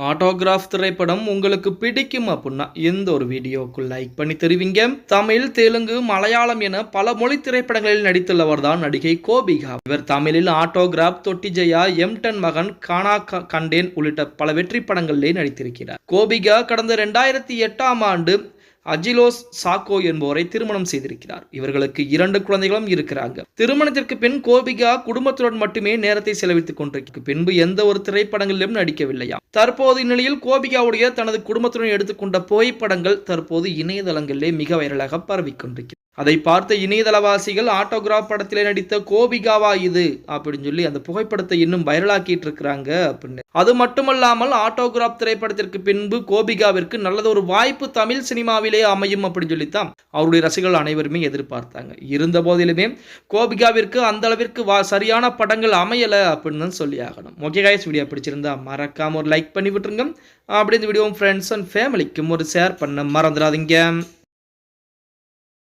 Autograph திரைப்படம் உங்களுக்கு பிடிக்கும் அப்படின்னா எந்த ஒரு வீடியோவுக்கு லைக் பண்ணி தெரிவிங்க? தமிழ் தெலுங்கு மலையாளம் என பல மொழி திரைப்படங்களில் நடித்துள்ளவர் தான் நடிகை கோபிகா. இவர் தமிழில் ஆட்டோகிராஃப் தொட்டி ஜெயா எம்டன் மகன் கானா க- கண்டேன் உள்ளிட்ட பல வெற்றி படங்களிலே நடித்திருக்கிறார். கோபிகா கடந்த ரெண்டாயிரத்தி எட்டாம் ஆண்டு அஜிலோஸ் சாக்கோ என்பவரை திருமணம் செய்திருக்கிறார். இவர்களுக்கு இரண்டு குழந்தைகளும் இருக்கிறாங்க. திருமணத்திற்கு பின் கோபிகா குடும்பத்துடன் மட்டுமே நேரத்தை செலவித்துக் கொண்டிருக்கு பின்பு எந்த ஒரு திரைப்படங்களிலும் நடிக்கவில்லையா? தற்போது இந்நிலையில் கோபிகாவுடைய தனது குடும்பத்துடன் எடுத்துக்கொண்ட புகைப்படங்கள் தற்போது இணையதளங்களிலே மிக வைரலாக பரவிக்கொண்டிருக்கிறது அதை பார்த்த இணையதளவாசிகள் ஆட்டோகிராஃப் படத்திலே நடித்த கோபிகாவா இது அப்படின்னு சொல்லி அந்த புகைப்படத்தை இன்னும் வைரலாக்கிட்டு இருக்கிறாங்க அப்படின்னு. அது மட்டுமல்லாமல் ஆட்டோகிராஃப் திரைப்படத்திற்கு பின்பு கோபிகாவிற்கு நல்லது ஒரு வாய்ப்பு தமிழ் சினிமாவிலே அமையும் அப்படின்னு சொல்லித்தான் அவருடைய ரசிகர்கள் அனைவருமே எதிர்பார்த்தாங்க. இருந்த போதிலுமே கோபிகாவிற்கு அந்த அளவிற்கு வா சரியான படங்கள் அமையலை அப்படின்னு தான் சொல்லி ஆகணும். ஓகே காய்ஸ் வீடியோ பிடிச்சிருந்தா மறக்காம ஒரு லைக் பண்ணி விட்டுருங்க. அப்படி இந்த வீடியோ ஃப்ரெண்ட்ஸ் அண்ட் ஃபேமிலிக்கும் ஒரு ஷேர் பண்ண மறந்துடாதீங்க.